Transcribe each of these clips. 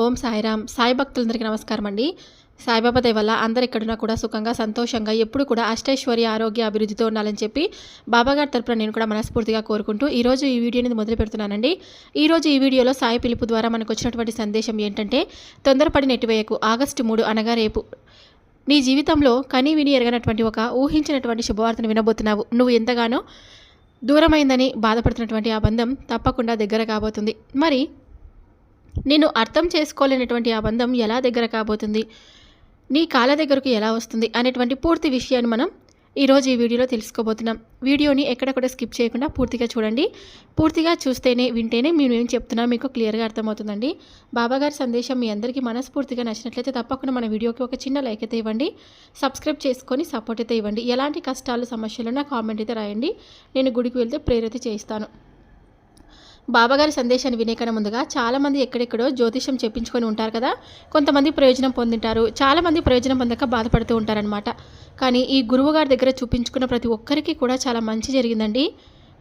ఓం సాయిరామ్. సాయి భక్తులందరికీ నమస్కారం అండి సాయిబాబా దయ వల్ల అందరు ఎక్కడున్నా కూడా సుఖంగా సంతోషంగా ఎప్పుడు కూడా అష్టైశ్వర్య ఆరోగ్య అభివృద్ధితో ఉండాలని చెప్పి బాబాగారి తరపున నేను కూడా మనస్ఫూర్తిగా కోరుకుంటూ ఈరోజు ఈ వీడియోని మొదలు పెడుతున్నానండి. ఈరోజు ఈ వీడియోలో సాయి పిలుపు ద్వారా మనకు వచ్చినటువంటి సందేశం ఏంటంటే తొందరపడి నెట్టివేయకు ఆగస్టు మూడు అనగా రేపు. నీ జీవితంలో కని విని ఎరగనటువంటి ఒక ఊహించినటువంటి శుభవార్తను వినబోతున్నావు. నువ్వు ఎంతగానో దూరమైందని బాధపడుతున్నటువంటి ఆ బంధం తప్పకుండా దగ్గర కాబోతుంది. మరి నేను అర్థం చేసుకోలేనటువంటి ఆ బంధం ఎలా దగ్గర కాబోతుంది? నీ కాళ్ళ దగ్గరకు ఎలా వస్తుంది? అనేటువంటి పూర్తి విషయాన్ని మనం ఈరోజు ఈ వీడియోలో తెలుసుకోబోతున్నాం. వీడియోని ఎక్కడక్కడ స్కిప్ చేయకుండా పూర్తిగా చూడండి. పూర్తిగా చూస్తేనే వింటేనే మేము ఏం చెప్తున్నా మీకు క్లియర్గా అర్థమవుతుందండి. బాబాగారి సందేశం మీ అందరికీ మనస్ఫూర్తిగా నచ్చినట్లయితే తప్పకుండా మన వీడియోకి ఒక చిన్న లైక్ అయితే ఇవ్వండి. సబ్స్క్రైబ్ చేసుకొని సపోర్ట్ అయితే ఇవ్వండి. ఎలాంటి కష్టాలు సమస్యలు నా కామెంట్ అయితే రాయండి. నేను గుడికి వెళ్తే ప్రేరిత చేయిస్తాను. బాబాగారి సందేశాన్ని వినేకన్నా ముందుగా చాలామంది ఎక్కడెక్కడో జ్యోతిషం చెప్పించుకొని ఉంటారు కదా. కొంతమంది ప్రయోజనం పొందింటారు. చాలామంది ప్రయోజనం పొందక బాధపడుతూ ఉంటారనమాట కానీ ఈ గురువుగారి దగ్గర చూపించుకున్న ప్రతి ఒక్కరికి కూడా చాలా మంచి జరిగిందండి.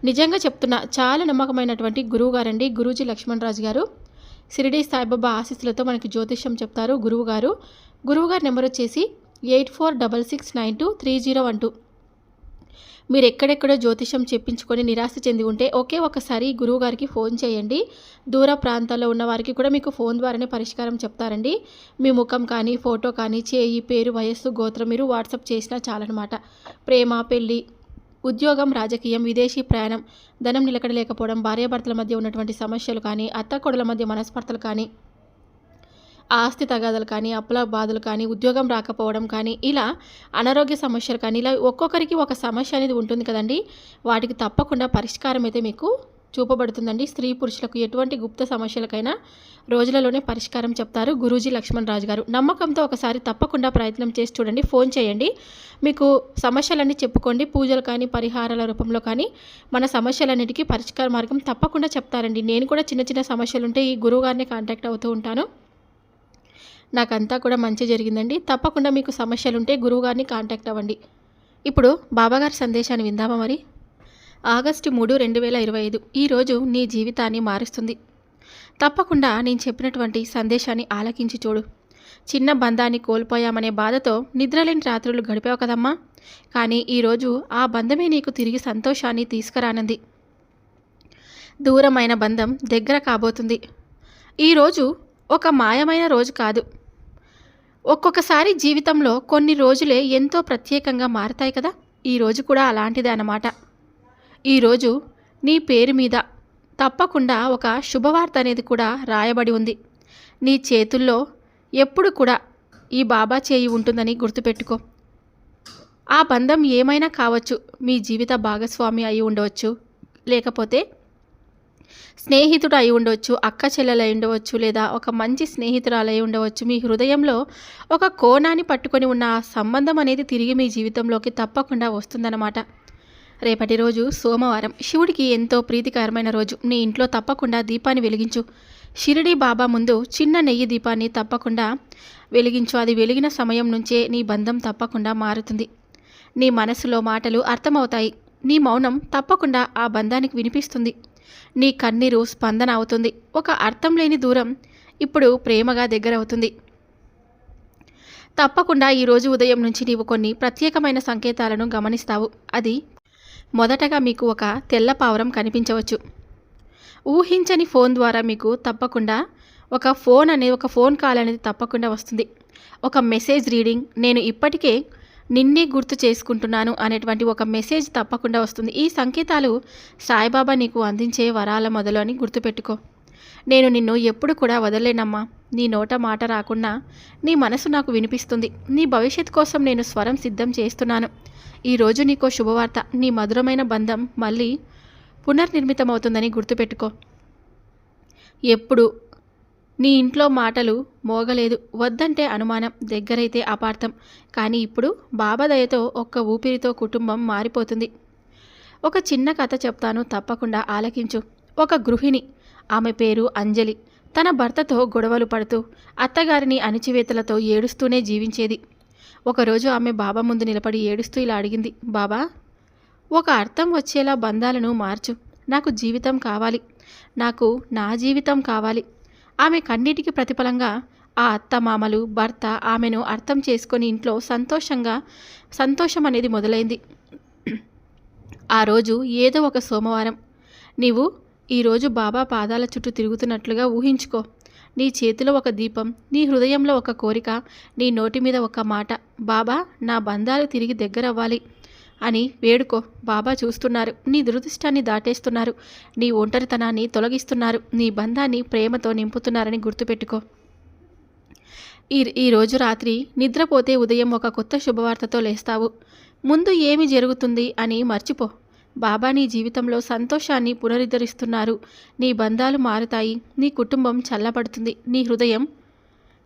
నిజంగా చెప్తున్నా చాలా నమ్మకమైనటువంటి గురువు గారండి గురూజీ లక్ష్మణరాజు గారు. సిరిడి సాయిబాబా ఆశీస్సులతో మనకి జ్యోతిష్యం చెప్తారు గురువుగారు. గురువుగారి నెంబర్ వచ్చేసి eight four double six nine two three zero one two. మీరు ఎక్కడెక్కడో జ్యోతిషం చెప్పించుకొని నిరాశ చెంది ఉంటే ఒకే ఒకసారి గురువుగారికి ఫోన్ చేయండి. దూర ప్రాంతాల్లో ఉన్న వారికి కూడా మీకు ఫోన్ ద్వారానే పరిష్కారం చెప్తారండి. మీ ముఖం కానీ ఫోటో కానీ చేయి పేరు వయస్సు గోత్రం మీరు వాట్సాప్ చేసినా చాలన్నమాట. ప్రేమ పెళ్ళి ఉద్యోగం రాజకీయం విదేశీ ప్రయాణం ధనం నిలకడలేకపోవడం భార్యాభర్తల మధ్య ఉన్నటువంటి సమస్యలు కానీ అత్త కొడల మధ్య మనస్పర్ధలు కానీ ఆస్తి తగాదాలు కానీ అప్పుల బాధలు కానీ ఉద్యోగం రాకపోవడం కానీ ఇలా అనారోగ్య సమస్యలు కానీ ఇలా ఒక్కొక్కరికి ఒక సమస్య అనేది ఉంటుంది కదండి. వాటికి తప్పకుండా పరిష్కారం అయితే మీకు చూపబడుతుందండి. స్త్రీ పురుషులకు ఎటువంటి గుప్త సమస్యలకైనా రోజులలోనే పరిష్కారం చెప్తారు గురూజీ లక్ష్మణ్ రాజు గారు. నమ్మకంతో ఒకసారి తప్పకుండా ప్రయత్నం చేసి చూడండి ఫోన్ చేయండి. మీకు సమస్యలన్నీ చెప్పుకోండి పూజలు కానీ పరిహారాల రూపంలో కానీ మన సమస్యలన్నిటికీ పరిష్కార మార్గం తప్పకుండా చెప్తారండి. నేను కూడా చిన్న చిన్న సమస్యలు ఉంటే ఈ గురువు గారిని కాంటాక్ట్ అవుతూ ఉంటాను. నాకంతా కూడా మంచి జరిగిందండి. తప్పకుండా మీకు సమస్యలుంటే గురువుగారిని కాంటాక్ట్ అవ్వండి. ఇప్పుడు బాబాగారి సందేశాన్ని విందామా మరి? ఆగస్టు మూడు రెండు వేల ఇరవై ఐదు. ఈరోజు నీ జీవితాన్ని మారుస్తుంది. తప్పకుండా నేను చెప్పినటువంటి సందేశాన్ని ఆలకించి చూడు. చిన్న బంధాన్ని కోల్పోయామనే బాధతో నిద్రలేని రాత్రులు గడిపావు కదమ్మా. కానీ ఈరోజు ఆ బంధమే నీకు తిరిగి సంతోషాన్ని తీసుకురానంది. దూరమైన బంధం దగ్గర కాబోతుంది. ఈరోజు ఒక మాయమైన రోజు కాదు. ఒక్కొక్కసారి జీవితంలో కొన్ని రోజులే ఎంతో ప్రత్యేకంగా మారతాయి కదా? ఈరోజు కూడా అలాంటిదే అన్నమాట. ఈరోజు నీ పేరు మీద తప్పకుండా ఒక శుభవార్త అనేది కూడా రాయబడి ఉంది. నీ చేతుల్లో ఎప్పుడు కూడా ఈ బాబా చేయి ఉంటుందని గుర్తుపెట్టుకో. ఆ బంధం ఏమైనా కావచ్చు. మీ జీవిత భాగస్వామి అయి ఉండవచ్చు. లేకపోతే స్నేహితుడు అయి ఉండవచ్చు అక్క చెల్లెలు అయి ఉండవచ్చు లేదా ఒక మంచి స్నేహితురాలు అయి ఉండవచ్చు మీ హృదయంలో ఒక కోణాన్ని పట్టుకొని ఉన్న ఆ సంబంధం అనేది తిరిగి మీ జీవితంలోకి తప్పకుండా వస్తుందన్నమాట. రేపటి రోజు సోమవారం శివుడికి ఎంతో ప్రీతికరమైన రోజు. నీ ఇంట్లో తప్పకుండా దీపాన్ని వెలిగించు. షిరిడి బాబా ముందు చిన్న నెయ్యి దీపాన్ని తప్పకుండా వెలిగించు. అది వెలిగిన సమయం నుంచే నీ బంధం తప్పకుండా మారుతుంది. నీ మనసులో మాటలు అర్థమవుతాయి. నీ మౌనం తప్పకుండా ఆ బంధానికి వినిపిస్తుంది. నీ కన్నీరు స్పందన అవుతుంది. ఒక అర్థం లేని దూరం ఇప్పుడు ప్రేమగా దగ్గరవుతుంది తప్పకుండా ఈరోజు ఉదయం నుంచి నీవు కొన్ని ప్రత్యేకమైన సంకేతాలను గమనిస్తావు. అది మొదటగా మీకు ఒక తెల్ల పావురం కనిపించవచ్చు. ఊహించని ఫోన్ ద్వారా మీకు తప్పకుండా ఒక ఫోన్ అనేది ఒక ఫోన్ కాల్ అనేది తప్పకుండా వస్తుంది. ఒక మెసేజ్ రీడింగ్. నేను ఇప్పటికే నిన్నే గుర్తు చేసుకుంటున్నాను అనేటువంటి ఒక మెసేజ్ తప్పకుండా వస్తుంది. ఈ సంకేతాలు సాయిబాబా నీకు అందించే వరాల మొదలు అని గుర్తుపెట్టుకో. నేను నిన్ను ఎప్పుడు కూడా వదలలేనమ్మా. నీ నోట మాట రాకున్నా నీ మనసు నాకు వినిపిస్తుంది. నీ భవిష్యత్ కోసం నేను స్వరం సిద్ధం చేస్తున్నాను. ఈరోజు నీకో శుభవార్త. నీ మధురమైన బంధం మళ్ళీ పునర్నిర్మితమవుతుందని గుర్తుపెట్టుకో. ఎప్పుడు నీ ఇంట్లో మాటలు మోగలేదు. వద్దంటే అనుమానం దగ్గరైతే అపార్థం. కానీ ఇప్పుడు బాబా దయతో ఒక్క ఊపిరితో కుటుంబం మారిపోతుంది. ఒక చిన్న కథ చెప్తాను తప్పకుండా ఆలకించు. ఒక గృహిణి ఆమె పేరు అంజలి. తన భర్తతో గొడవలు పడుతూ అత్తగారిని అణిచివేతలతో ఏడుస్తూనే జీవించేది. ఒకరోజు ఆమె బాబా ముందు నిలబడి ఏడుస్తూ ఇలా అడిగింది బాబా ఒక అర్థం వచ్చేలా బంధాలను మార్చు. నాకు జీవితం కావాలి. నాకు నా జీవితం కావాలి. ఆమె కన్నీటికి ప్రతిఫలంగా ఆ అత్తమామలు భర్త ఆమెను అర్థం చేసుకొని ఇంట్లో సంతోషంగా సంతోషం అనేది మొదలైంది. ఆ రోజు ఏదో ఒక సోమవారం. నీవు ఈరోజు బాబా పాదాల చుట్టూ తిరుగుతున్నట్లుగా ఊహించుకో. నీ చేతిలో ఒక దీపం నీ హృదయంలో ఒక కోరిక నీ నోటి మీద ఒక మాట. బాబా నా బంధాలు తిరిగి దగ్గరవ్వాలి. అని వేడుకో. బాబా చూస్తున్నారు. నీ దురదృష్టాన్ని దాటేస్తున్నారు. నీ ఒంటరితనాన్ని తొలగిస్తున్నారు. నీ బంధాన్ని ప్రేమతో నింపుతున్నారని గుర్తుపెట్టుకో. ఈ ఈరోజు రాత్రి నిద్రపోతే ఉదయం ఒక కొత్త శుభవార్తతో లేస్తావు. ముందు ఏమి జరుగుతుంది అని మర్చిపో. బాబా నీ జీవితంలో సంతోషాన్ని పునరుద్ధరిస్తున్నారు. నీ బంధాలు మారుతాయి. నీ కుటుంబం చల్లబడుతుంది. నీ హృదయం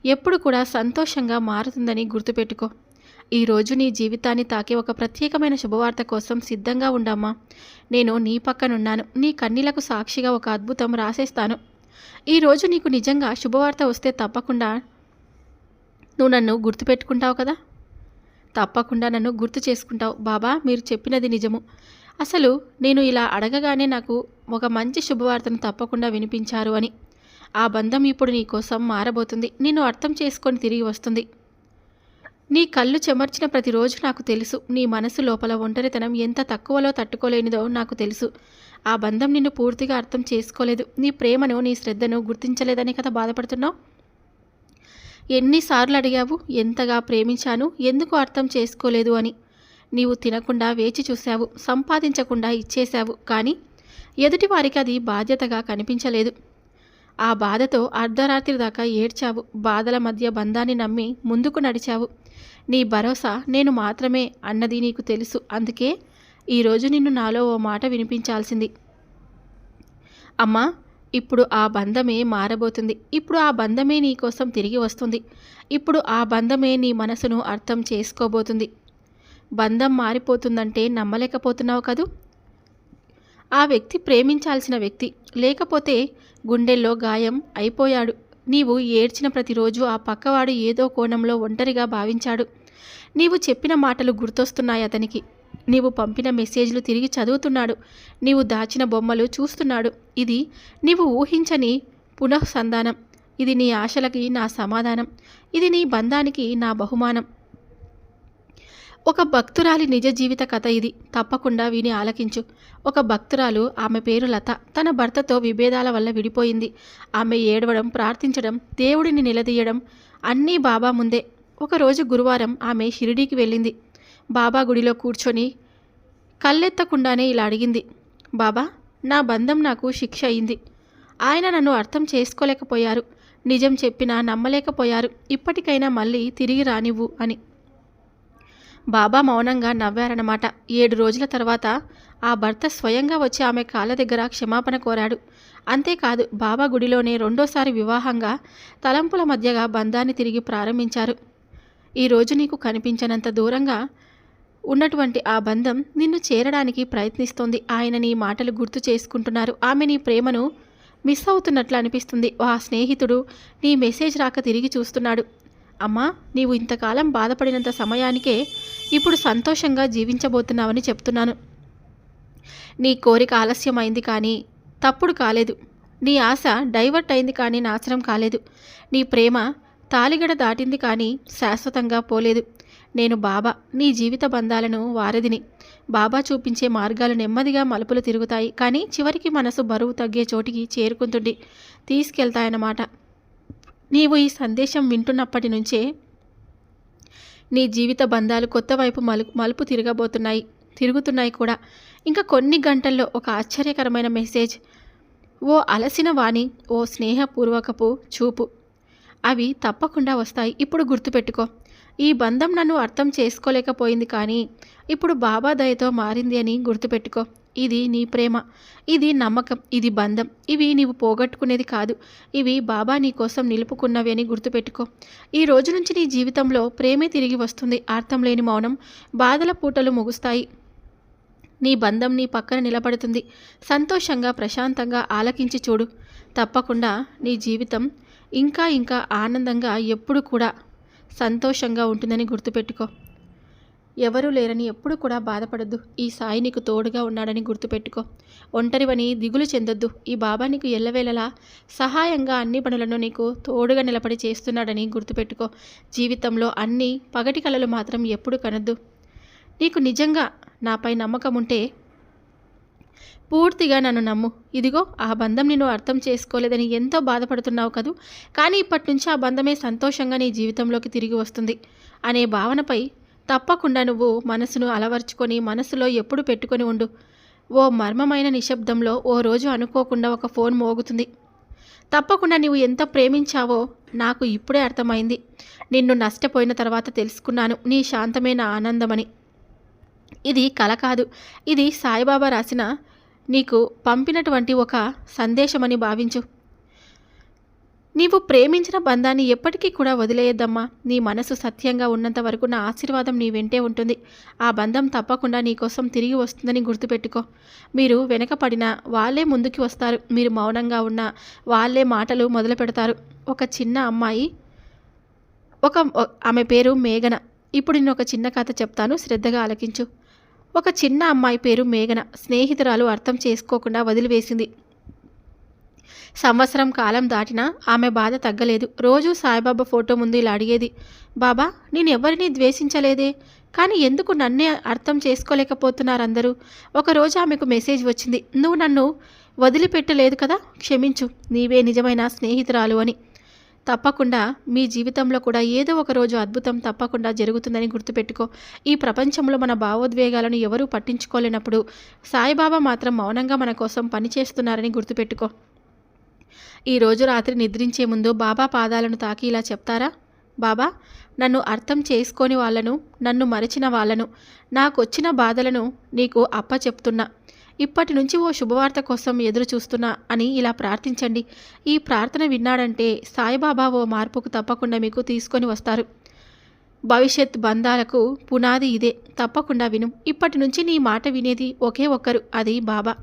ఎప్పుడు కూడా సంతోషంగా మారుతుందని గుర్తుపెట్టుకో. ఈరోజు నీ జీవితాన్ని తాకే ఒక ప్రత్యేకమైన శుభవార్త కోసం సిద్ధంగా ఉండమ్మా. నేను నీ పక్కనున్నాను. నీ కన్నీలకు సాక్షిగా ఒక అద్భుతం రాసేస్తాను. ఈరోజు నీకు నిజంగా శుభవార్త వస్తే తప్పకుండా నువ్వు నన్ను గుర్తుపెట్టుకుంటావు కదా? తప్పకుండా నన్ను గుర్తు చేసుకుంటావు. బాబా మీరు చెప్పినది నిజము. అసలు నేను ఇలా అడగగానే నాకు ఒక మంచి శుభవార్తను తప్పకుండా వినిపించారు అని. ఆ బంధం ఇప్పుడు నీ కోసం మారబోతుంది. నిన్ను అర్థం చేసుకొని తిరిగి వస్తుంది. నీ కళ్ళు చెమర్చిన ప్రతిరోజు నాకు తెలుసు. నీ మనసు లోపల ఒంటరితనం ఎంత తక్కువలో తట్టుకోలేనిదో నాకు తెలుసు. ఆ బంధం నిన్ను పూర్తిగా అర్థం చేసుకోలేదు. నీ ప్రేమను నీ శ్రద్ధను గుర్తించలేదని కదా బాధపడుతున్నావు? ఎన్నిసార్లు అడిగావు? ఎంతగా ప్రేమించాను? ఎందుకు అర్థం చేసుకోలేదు అని. నీవు తినకుండా వేచి చూశావు. సంపాదించకుండా ఇచ్చేశావు. కానీ ఎదుటి వారికి అది బాధ్యతగా కనిపించలేదు. ఆ బాధతో అర్ధరాత్రి దాకా ఏడ్చావు. బాధల మధ్య బంధాన్ని నమ్మి ముందుకు నడిచావు. నీ భరోసా నేను మాత్రమే అన్నది నీకు తెలుసు. అందుకే ఈరోజు నిన్ను నాలో ఓ మాట వినిపించాల్సింది. అమ్మా ఇప్పుడు ఆ బంధమే మారబోతుంది. ఇప్పుడు ఆ బంధమే నీ కోసం తిరిగి వస్తుంది. ఇప్పుడు ఆ బంధమే నీ మనసును అర్థం చేసుకోబోతుంది. బంధం మారిపోతుందంటే నమ్మలేకపోతున్నావు కదూ? ఆ వ్యక్తి ప్రేమించాల్సిన వ్యక్తి. లేకపోతే గుండెల్లో గాయం అయిపోయాడు. నీవు ఏడ్చిన ప్రతిరోజు ఆ పక్కవాడు ఏదో కోణంలో ఒంటరిగా భావించాడు. నీవు చెప్పిన మాటలు గుర్తొస్తున్నాయి అతనికి. నీవు పంపిన మెసేజ్లు తిరిగి చదువుతున్నాడు. నీవు దాచిన బొమ్మలు చూస్తున్నాడు. ఇది నీవు ఊహించని పునఃసంధానం. ఇది నీ ఆశలకి నా సమాధానం. ఇది నీ బంధానికి నా బహుమానం. ఒక భక్తురాలి నిజ జీవిత కథ ఇది. తప్పకుండా విని ఆలకించు. ఒక భక్తురాలు ఆమె పేరు లత. తన భర్తతో విభేదాల వల్ల విడిపోయింది. ఆమె ఏడవడం ప్రార్థించడం దేవుడిని నిలదీయడం అన్నీ బాబా ముందే. ఒకరోజు గురువారం ఆమె షిరిడీకి వెళ్ళింది. బాబా గుడిలో కూర్చొని కళ్ళెత్తకుండానే ఇలా అడిగింది. బాబా నా బంధం నాకు శిక్ష అయింది. ఆయన నన్ను అర్థం చేసుకోలేకపోయారు. నిజం చెప్పినా నమ్మలేకపోయారు. ఇప్పటికైనా మళ్ళీ తిరిగి రానివ్వు అని. బాబా మౌనంగా నవ్వారన్నమాట. ఏడు రోజుల తర్వాత ఆ భర్త స్వయంగా వచ్చి ఆమె కాళ్ళ దగ్గర క్షమాపణ కోరాడు. అంతేకాదు బాబా గుడిలోనే రెండోసారి వివాహంగా తలంపుల మధ్యగా బంధాన్ని తిరిగి ప్రారంభించారు. ఈరోజు నీకు కనిపించనంత దూరంగా ఉన్నటువంటి ఆ బంధం నిన్ను చేరడానికి ప్రయత్నిస్తోంది. ఆయన నీ మాటలు గుర్తు చేసుకుంటున్నారు. ఆమె నీ ప్రేమను మిస్ అవుతున్నట్లు అనిపిస్తుంది. ఆ స్నేహితుడు నీ మెసేజ్ రాక తిరిగి చూస్తున్నాడు. అమ్మా నీవు ఇంతకాలం బాధపడినంత సమయానికే ఇప్పుడు సంతోషంగా జీవించబోతున్నావని చెప్తున్నాను. నీ కోరిక ఆలస్యమైంది కానీ తప్పుడు కాలేదు. నీ ఆశ డైవర్ట్ అయింది కానీ నాశనం కాలేదు. నీ ప్రేమ తాలిగడ దాటింది కానీ శాశ్వతంగా పోలేదు. నేను బాబా నీ జీవిత బంధాలను వారధిని. బాబా చూపించే మార్గాలు నెమ్మదిగా మలుపులు తిరుగుతాయి కానీ చివరికి మనసు బరువు తగ్గే చోటికి చేరుకుంటుంది. తీసుకెళ్తాయన్నమాట. నీవు ఈ సందేశం వింటున్నప్పటి నుంచే నీ జీవిత బంధాలు కొత్త వైపు మలుపు మలుపు తిరగబోతున్నాయి తిరుగుతున్నాయి కూడా. ఇంకా కొన్ని గంటల్లో ఒక ఆశ్చర్యకరమైన మెసేజ్ ఓ అలసిన వాణి ఓ స్నేహపూర్వకపు చూపు. అవి తప్పకుండా వస్తాయి. ఇప్పుడు గుర్తుపెట్టుకో. ఈ బంధం నన్ను అర్థం చేసుకోలేకపోయింది కానీ ఇప్పుడు బాబా దయతో మారింది అని గుర్తుపెట్టుకో. ఇది నీ ప్రేమ ఇది నమ్మకం ఇది బంధం. ఇవి నీవు పోగొట్టుకునేది కాదు. ఇవి బాబా నీ కోసం నిలుపుకున్నవి అని గుర్తుపెట్టుకో. ఈ రోజు నుంచి నీ జీవితంలో ప్రేమే తిరిగి వస్తుంది. అర్థం లేని మౌనం బాధల పూటలు ముగుస్తాయి. నీ బంధం నీ పక్కన నిలబడుతుంది. సంతోషంగా ప్రశాంతంగా ఆలకించి చూడు. తప్పకుండా నీ జీవితం ఇంకా ఇంకా ఆనందంగా ఎప్పుడు కూడా సంతోషంగా ఉంటుందని గుర్తుపెట్టుకో. ఎవరూ లేరని ఎప్పుడు కూడా బాధపడద్దు. ఈ సాయి నీకు తోడుగా ఉన్నాడని గుర్తుపెట్టుకో. ఒంటరివని దిగులు చెందొద్దు. ఈ బాబా నీకు ఎల్లవేళలా సహాయంగా అన్ని పనులను నీకు తోడుగా నిలబడి చేస్తున్నాడని గుర్తుపెట్టుకో. జీవితంలో అన్ని పగటి కళలు మాత్రం ఎప్పుడు కనొద్దు. నీకు నిజంగా నాపై నమ్మకం ఉంటే పూర్తిగా నన్ను నమ్ము. ఇదిగో ఆ బంధం నేను అర్థం చేసుకోలేదని ఎంతో బాధపడుతున్నావు కదూ? కానీ ఇప్పటి నుంచి ఆ బంధమే సంతోషంగా నీ జీవితంలోకి తిరిగి వస్తుంది. అనే భావనపై తప్పకుండా నువ్వు మనసును అలవర్చుకొని మనసులో ఎప్పుడు పెట్టుకొని ఉండు. ఓ మర్మమైన నిశ్శబ్దంలో ఓ రోజు అనుకోకుండా ఒక ఫోన్ మోగుతుంది. తప్పకుండా నీవు ఎంత ప్రేమించావో నాకు ఇప్పుడే అర్థమైంది. నిన్ను నష్టపోయిన తర్వాత తెలుసుకున్నాను. నీ శాంతమే నా ఆనందమని. ఇది కల కాదు. ఇది సాయిబాబా రాసిన నీకు పంపినటువంటి ఒక సందేశమని భావించు. నీవు ప్రేమించిన బంధాన్ని ఎప్పటికీ కూడా వదిలేయద్దమ్మా. నీ మనసు సత్యంగా ఉన్నంత వరకు నా ఆశీర్వాదం నీ వెంటే ఉంటుంది. ఆ బంధం తప్పకుండా నీకోసం తిరిగి వస్తుందని గుర్తుపెట్టుకో. మీరు వెనకపడినా వాళ్ళే ముందుకు వస్తారు. మీరు మౌనంగా ఉన్నా వాళ్ళే మాటలు మొదలు పెడతారు. ఒక చిన్న అమ్మాయి ఒక ఆమె పేరు మేఘన. ఇప్పుడు నేను ఒక చిన్న కథ చెప్తాను. శ్రద్ధగా ఆలకించు. ఒక చిన్న అమ్మాయి పేరు మేఘన. స్నేహితురాలు అర్థం చేసుకోకుండా వదిలివేసింది. సంవత్సరం కాలం దాటినా ఆమె బాధ తగ్గలేదు. రోజు సాయిబాబా ఫోటో ముందు ఇలా అడిగేది బాబా నేను ఎవరిని ద్వేషించలేదే? కానీ ఎందుకు నన్నే అర్థం చేసుకోలేకపోతున్నారు అందరూ ఒకరోజు ఆమెకు మెసేజ్ వచ్చింది నువ్వు నన్ను వదిలిపెట్టలేదు కదా క్షమించు నీవే నిజమైన స్నేహితురాలు అని. తప్పకుండా మీ జీవితంలో కూడా ఏదో ఒక రోజు అద్భుతం తప్పకుండా జరుగుతుందని గుర్తుపెట్టుకో. ఈ ప్రపంచంలో మన భావోద్వేగాలను ఎవరూ పట్టించుకోలేనప్పుడు సాయిబాబా మాత్రం మౌనంగా మన కోసం పనిచేస్తున్నారని గుర్తుపెట్టుకో. ఈరోజు రాత్రి నిద్రించే ముందు బాబా పాదాలను తాకి ఇలా చెప్తారా? బాబా నన్ను అర్థం చేసుకొని వాళ్ళను నన్ను మరిచిన వాళ్ళను నాకొచ్చిన బాధలను నీకు అప్ప చెప్తున్నా. ఇప్పటి నుంచి ఓ శుభవార్త కోసం ఎదురు చూస్తున్నా అని ఇలా ప్రార్థించండి. ఈ ప్రార్థన విన్నాడంటే సాయిబాబా ఓ మార్పుకు తప్పకుండా మీకు తీసుకొని వస్తారు. భవిష్యత్ బంధాలకు పునాది ఇదే తప్పకుండా విను. ఇప్పటి నుంచి నీ మాట వినేది ఒకే ఒక్కరు అది బాబా.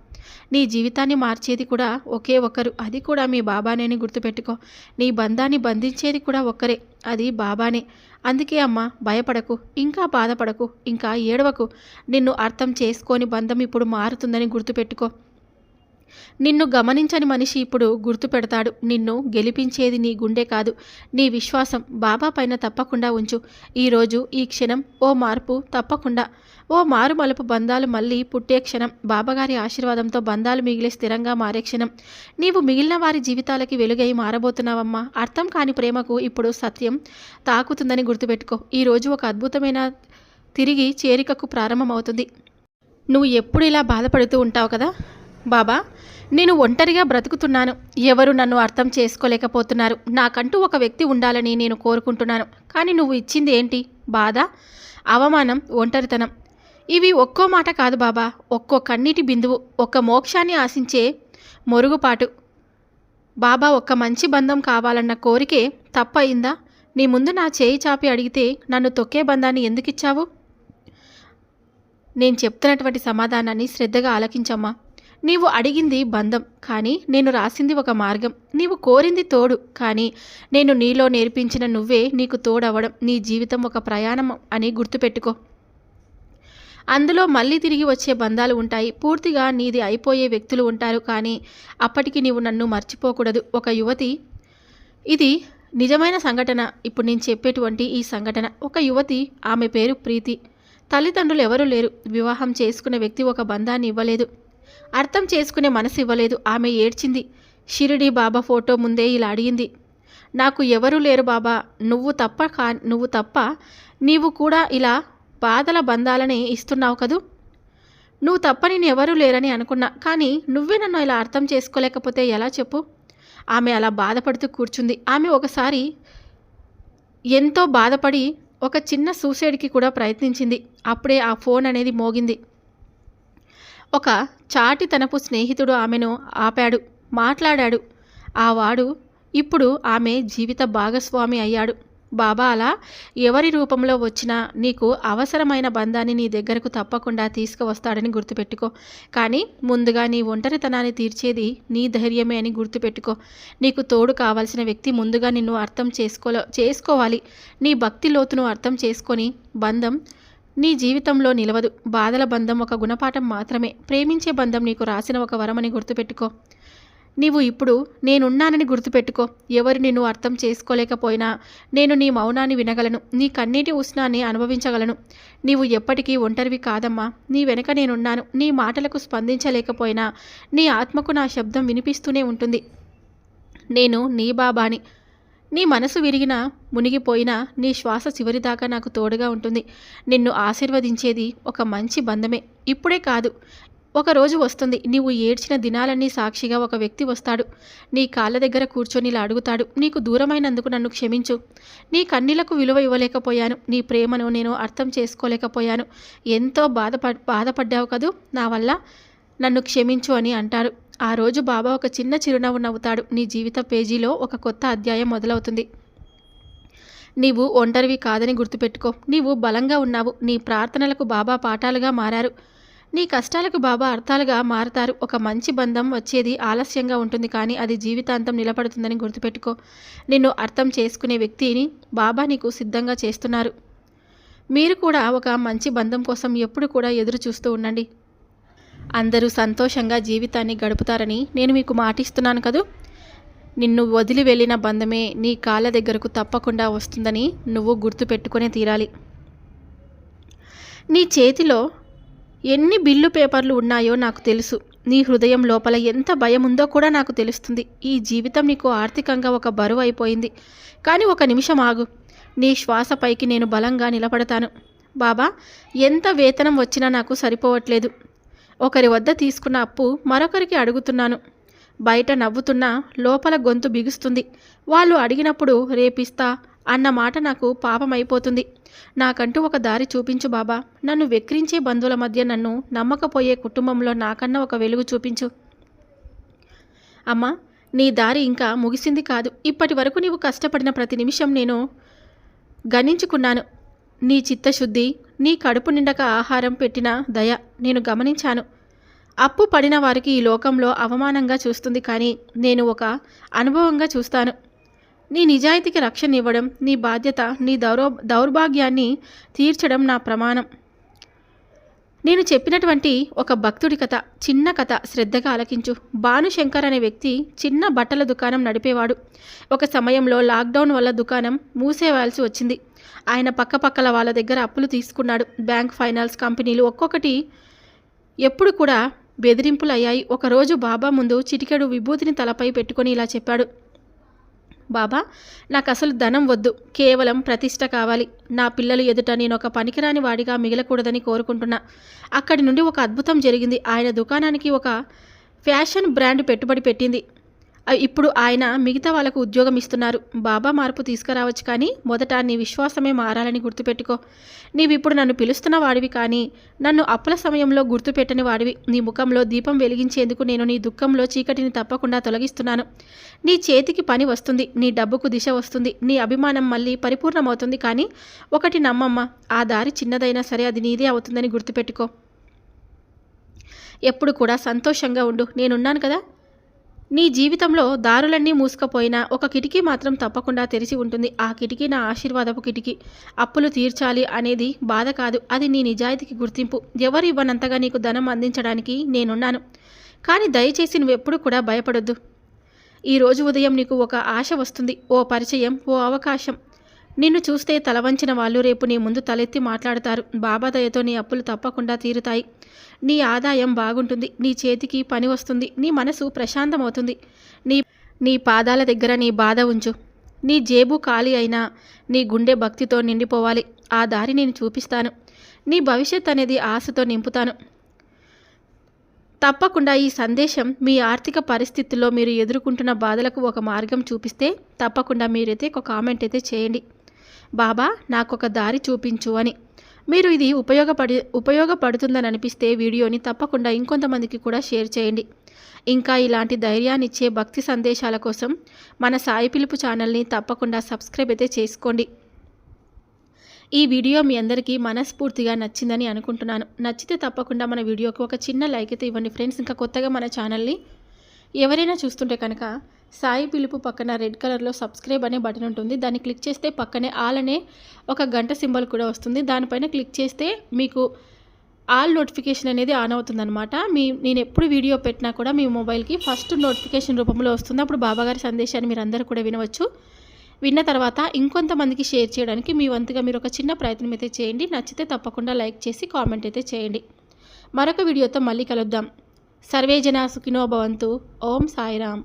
నీ జీవితాన్ని మార్చేది కూడా ఒకే ఒక్కరు అది కూడా మీ బాబానేని గుర్తుపెట్టుకో. నీ బంధాన్ని బంధించేది కూడా ఒక్కరే. అది బాబానే. అందుకే అమ్మ భయపడకు. ఇంకా బాధపడకు. ఇంకా ఏడవకు. నిన్ను అర్థం చేసుకొని బంధం ఇప్పుడు మారుతుందని గుర్తుపెట్టుకో. నిన్ను గమనించని మనిషి ఇప్పుడు గుర్తుపెడతాడు. నిన్ను గెలిపించేది నీ గుండె కాదు. నీ విశ్వాసం బాబా పైన తప్పకుండా ఉంచు. ఈరోజు ఈ క్షణం ఓ మార్పు తప్పకుండా. ఓ మారు మలుపు బంధాలు మళ్ళీ పుట్టే క్షణం. బాబాగారి ఆశీర్వాదంతో బంధాలు మిగిలే స్థిరంగా మారే క్షణం. నీవు మిగిలిన వారి జీవితాలకి వెలుగై మారబోతున్నావమ్మా. అర్థం కాని ప్రేమకు ఇప్పుడు సత్యం తాకుతుందని గుర్తుపెట్టుకో. ఈరోజు ఒక అద్భుతమైన తిరిగి చేరికకు ప్రారంభమవుతుంది. నువ్వు ఎప్పుడు ఇలా బాధపడుతూ ఉంటావు కదా? బాబా నేను ఒంటరిగా బ్రతుకుతున్నాను. ఎవరు నన్ను అర్థం చేసుకోలేకపోతున్నారు. నాకంటూ ఒక వ్యక్తి ఉండాలని నేను కోరుకుంటున్నాను. కానీ నువ్వు ఇచ్చింది ఏంటి? బాధ? అవమానం? ఒంటరితనం? ఇవి ఒక్కో మాట కాదు బాబా. ఒక్కో కన్నీటి బిందువు ఒక్క మోక్షాన్ని ఆశించే మొరుగుపాటు. బాబా ఒక్క మంచి బంధం కావాలన్న కోరికే తప్పయిందా నీ ముందు నా చేయి చాపి అడిగితే నన్ను తొక్కే బంధాన్ని ఎందుకు ఇచ్చావు నేను చెప్తున్నటువంటి సమాధానాన్ని శ్రద్ధగా ఆలకించమ్మా. నీవు అడిగింది బంధం కానీ నేను రాసింది ఒక మార్గం. నీవు కోరింది తోడు కానీ నేను నీలో నేర్పించిన నువ్వే నీకు తోడవడం నీ జీవితం ఒక ప్రయాణం అని గుర్తుపెట్టుకో. అందులో మళ్ళీ తిరిగి వచ్చే బంధాలు ఉంటాయి. పూర్తిగా నీది అయిపోయే వ్యక్తులు ఉంటారు కానీ అప్పటికి నీవు నన్ను మర్చిపోకూడదు. ఒక యువతి ఇది నిజమైన సంఘటన. ఇప్పుడు నేను చెప్పేటువంటి ఈ సంఘటన. ఒక యువతి ఆమె పేరు ప్రీతి. తల్లిదండ్రులు ఎవరూ లేరు. వివాహం చేసుకునే వ్యక్తి ఒక బంధాన్ని ఇవ్వలేదు. అర్థం చేసుకునే మనసు ఇవ్వలేదు. ఆమె ఏడ్చింది. షిరిడి బాబా ఫోటో ముందే ఇలా అడిగింది. నాకు ఎవరూ లేరు బాబా. నువ్వు తప్ప కా నువ్వు తప్ప నీవు కూడా ఇలా బాధల బంధాలని ఇస్తున్నావు కదూ? నువ్వు తప్ప నేను ఎవరూ లేరని అనుకున్నా కానీ నువ్వే నన్ను ఇలా అర్థం చేసుకోలేకపోతే ఎలా చెప్పు? ఆమె అలా బాధపడుతూ కూర్చుంది. ఆమె ఒకసారి ఎంతో బాధపడి ఒక చిన్న సూసైడ్కి కూడా ప్రయత్నించింది. అప్పుడే ఆ ఫోన్ అనేది మోగింది. ఒక చాటి తనపు స్నేహితుడు ఆమెను ఆపాడు మాట్లాడాడు. ఆ వాడు ఇప్పుడు ఆమె జీవిత భాగస్వామి అయ్యాడు. బాబా అలా ఎవరి రూపంలో వచ్చినా నీకు అవసరమైన బంధాన్ని నీ దగ్గరకు తప్పకుండా తీసుకువస్తాడని గుర్తుపెట్టుకో. కానీ ముందుగా నీ ఒంటరితనాన్ని తీర్చేది నీ ధైర్యమే అని గుర్తుపెట్టుకో. నీకు తోడు కావాల్సిన వ్యక్తి ముందుగా నిన్ను అర్థం చేసుకోలో చేసుకోవాలి. నీ భక్తి లోతును అర్థం చేసుకొని బంధం నీ జీవితంలో నిలవదు. బాధల బంధం ఒక గుణపాఠం మాత్రమే. ప్రేమించే బంధం నీకు రాసిన ఒక వరమని గుర్తుపెట్టుకో. నీవు ఇప్పుడు నేనున్నానని గుర్తుపెట్టుకో. ఎవరు నిన్ను అర్థం చేసుకోలేకపోయినా నేను నీ మౌనాన్ని వినగలను. నీ కన్నీటి ఉష్ణాన్ని అనుభవించగలను. నీవు ఎప్పటికీ ఒంటరివి కాదమ్మా. నీ వెనక నేనున్నాను. నీ మాటలకు స్పందించలేకపోయినా నీ ఆత్మకు నా శబ్దం వినిపిస్తూనే ఉంటుంది. నేను నీ బాబాని. నీ మనసు విరిగినా మునిగిపోయినా నీ శ్వాస చివరిదాకా నాకు తోడుగా ఉంటుంది. నిన్ను ఆశీర్వదించేది ఒక మంచి బంధమే. ఇప్పుడే కాదు. ఒకరోజు వస్తుంది. నీవు ఏడ్చిన దినాలన్నీ సాక్షిగా ఒక వ్యక్తి వస్తాడు. నీ కాళ్ళ దగ్గర కూర్చొని ఇలా అడుగుతాడు. నీకు దూరమైనందుకు నన్ను క్షమించు. నీ కన్నీలకు విలువ ఇవ్వలేకపోయాను. నీ ప్రేమను నేను అర్థం చేసుకోలేకపోయాను. ఎంతో బాధప బాధపడ్డావు కదూ? నా వల్ల నన్ను క్షమించు అని అంటారు ఆ రోజు బాబా ఒక చిన్న చిరునవ్వు నవ్వుతాడు. నీ జీవిత పేజీలో ఒక కొత్త అధ్యాయం మొదలవుతుంది. నీవు ఒంటరివి కాదని గుర్తుపెట్టుకో. నీవు బలంగా ఉన్నావు. నీ ప్రార్థనలకు బాబా పాఠాలుగా మారారు. నీ కష్టాలకు బాబా అర్థాలుగా మారతారు. ఒక మంచి బంధం వచ్చేది ఆలస్యంగా ఉంటుంది కానీ అది జీవితాంతం నిలబడుతుందని గుర్తుపెట్టుకో. నిన్ను అర్థం చేసుకునే వ్యక్తిని బాబా నీకు సిద్ధంగా చేస్తున్నారు. మీరు కూడా ఒక మంచి బంధం కోసం ఎప్పుడు కూడా ఎదురు చూస్తూ ఉండండి. అందరూ సంతోషంగా జీవితాన్ని గడుపుతారని నేను మీకు మాటిస్తున్నాను కదూ? నిన్ను వదిలి వెళ్ళిన బంధమే నీ కాళ్ళ దగ్గరకు తప్పకుండా వస్తుందని నువ్వు గుర్తుపెట్టుకునే తీరాలి. నీ చేతిలో ఎన్ని బిల్లు పేపర్లు ఉన్నాయో నాకు తెలుసు. నీ హృదయం లోపల ఎంత భయం ఉందో కూడా నాకు తెలుస్తుంది. ఈ జీవితం నీకు ఆర్థికంగా ఒక బరువు అయిపోయింది. కానీ ఒక నిమిషం ఆగు. నీ శ్వాసపైకి నేను బలంగా నిలబడతాను. బాబా ఎంత వేతనం వచ్చినా నాకు సరిపోవట్లేదు. ఒకరి వద్ద తీసుకున్న అప్పు మరొకరికి అడుగుతున్నాను. బయట నవ్వుతున్నా లోపల గొంతు బిగుస్తుంది. వాళ్ళు అడిగినప్పుడు రేపిస్తా అన్న మాట నాకు పాపమైపోతుంది. నాకంటూ ఒక దారి చూపించు బాబా. నన్ను వెక్రించే బంధువుల మధ్య నన్ను నమ్మకపోయే కుటుంబంలో నాకన్నా ఒక వెలుగు చూపించు. అమ్మా నీ దారి ఇంకా ముగిసింది కాదు. ఇప్పటి వరకు నీవు కష్టపడిన ప్రతి నిమిషం నేను గణించుకున్నాను. నీ చిత్తశుద్ధి నీ కడుపు నిండక ఆహారం పెట్టిన దయ నేను గమనించాను. అప్పు పడిన వారికి ఈ లోకంలో అవమానంగా చూస్తుంది కానీ నేను ఒక అనుభవంగా చూస్తాను. నీ నిజాయితీకి రక్షణ ఇవ్వడం నీ బాధ్యత నీ దౌరో దౌర్భాగ్యాన్ని తీర్చడం నా ప్రమాణం. నేను చెప్పినటువంటి ఒక భక్తుడి కథ చిన్న కథ శ్రద్ధగా ఆలకించు. భానుశంకర్ అనే వ్యక్తి చిన్న బట్టల దుకాణం నడిపేవాడు. ఒక సమయంలో లాక్డౌన్ వల్ల దుకాణం మూసేవాల్సి వచ్చింది. ఆయన పక్కపక్కల వాళ్ళ దగ్గర అప్పులు తీసుకున్నాడు. బ్యాంక్ ఫైనాన్స్ కంపెనీలు ఒక్కొక్కటి ఎప్పుడు కూడా బెదిరింపులు అయ్యాయి ఒకరోజు బాబా ముందు చిటికెడు విభూతిని తలపై పెట్టుకొని ఇలా చెప్పాడు. బాబా నాకు అసలు ధనం వద్దు. కేవలం ప్రతిష్ట కావాలి. నా పిల్లలు ఎదుట నేను ఒక పనికిరాని వాడిగా మిగలకూడదని కోరుకుంటున్నా. అక్కడి నుండి ఒక అద్భుతం జరిగింది. ఆయన దుకాణానికి ఒక ఫ్యాషన్ బ్రాండ్ పెట్టుబడి పెట్టింది. ఇప్పుడు ఆయన మిగతా వాళ్ళకు ఉద్యోగం ఇస్తున్నారు. బాబా మార్పు తీసుకురావచ్చు కానీ మొదట నీ విశ్వాసమే మారాలని గుర్తుపెట్టుకో. నీవిప్పుడు నన్ను పిలుస్తున్న వాడివి కానీ నన్ను అప్పుల సమయంలో గుర్తుపెట్టని వాడివి. నీ ముఖంలో దీపం వెలిగించేందుకు నేను నీ దుఃఖంలో చీకటిని తప్పకుండా తొలగిస్తున్నాను. నీ చేతికి పని వస్తుంది నీ డబ్బుకు దిశ వస్తుంది నీ అభిమానం మళ్ళీ పరిపూర్ణమవుతుంది కానీ ఒకటి నమ్మమ్మ ఆ దారి చిన్నదైనా సరే అది నీదే అవుతుందని గుర్తుపెట్టుకో. ఎప్పుడు కూడా సంతోషంగా ఉండు. నేనున్నాను కదా. నీ జీవితంలో దారులన్నీ మూసుకపోయినా ఒక కిటికీ మాత్రం తప్పకుండా తెరిచి ఉంటుంది. ఆ కిటికీ నా ఆశీర్వాదపు కిటికీ. అప్పులు తీర్చాలి అనేది బాధ కాదు. అది నీ నిజాయితీకి గుర్తింపు. ఎవరు ఇవ్వనంతగా నీకు ధనం అందించడానికి నేనున్నాను. కానీ దయచేసి నువ్వెప్పుడు కూడా భయపడొద్దు. ఈ రోజు ఉదయం నీకు ఒక ఆశ వస్తుంది. ఓ పరిచయం ఓ అవకాశం. నిన్ను చూస్తే తలవంచిన వాళ్ళు రేపు నీ ముందు తలెత్తి మాట్లాడతారు. బాబా దయతో నీ అప్పులు తప్పకుండా తీరుతాయి. నీ ఆదాయం బాగుంటుంది నీ చేతికి పని వస్తుంది నీ మనసు ప్రశాంతమవుతుంది. నీ నీ పాదాల దగ్గర నీ బాధ ఉంచు. నీ జేబు ఖాళీ అయినా నీ గుండె భక్తితో నిండిపోవాలి. ఆ దారి నేను చూపిస్తాను. నీ భవిష్యత్ అనేది ఆశతో నింపుతాను. తప్పకుండా ఈ సందేశం మీ ఆర్థిక పరిస్థితుల్లో మీరు ఎదుర్కొంటున్న బాధలకు ఒక మార్గం చూపిస్తే తప్పకుండా మీరైతే ఒక కామెంట్ అయితే చేయండి. బాబా నాకు ఒక దారి చూపించు అని. మీరు ఇది ఉపయోగపడి ఉపయోగపడుతుందని అనిపిస్తే వీడియోని తప్పకుండా ఇంకొంతమందికి కూడా షేర్ చేయండి. ఇంకా ఇలాంటి ధైర్యాన్నిచ్చే భక్తి సందేశాల కోసం మన సాయి పిలుపు ఛానల్ని తప్పకుండా సబ్స్క్రైబ్ అయితే చేసుకోండి. ఈ వీడియో మీ అందరికీ మనస్ఫూర్తిగా నచ్చిందని అనుకుంటున్నాను. నచ్చితే తప్పకుండా మన వీడియోకి ఒక చిన్న లైక్ అయితే ఇవ్వండి ఫ్రెండ్స్. ఇంకా కొత్తగా మన ఛానల్ని ఎవరైనా చూస్తుంటే కనుక సాయి పిలుపు పక్కన రెడ్ కలర్లో సబ్స్క్రైబ్ అనే బటన్ ఉంటుంది. దాన్ని క్లిక్ చేస్తే పక్కనే ఆల్ అనే ఒక గంట సింబల్ కూడా వస్తుంది. దానిపైన క్లిక్ చేస్తే మీకు ఆల్ నోటిఫికేషన్ అనేది ఆన్ అవుతుందన్నమాట. మీ నేను ఎప్పుడు వీడియో పెట్టినా కూడా మీ మొబైల్కి ఫస్ట్ నోటిఫికేషన్ రూపంలో వస్తుంది. అప్పుడు బాబాగారి సందేశాన్ని మీరు అందరూ కూడా వినవచ్చు. విన్న తర్వాత ఇంకొంతమందికి షేర్ చేయడానికి మీ వంతుగా మీరు ఒక చిన్న ప్రయత్నం అయితే చేయండి. నచ్చితే తప్పకుండా లైక్ చేసి కామెంట్ అయితే చేయండి. మరొక వీడియోతో మళ్ళీ కలుద్దాం. సర్వేజన సుఖినోభవంతు సుఖినో భవంతు. ఓం సాయిరామ్.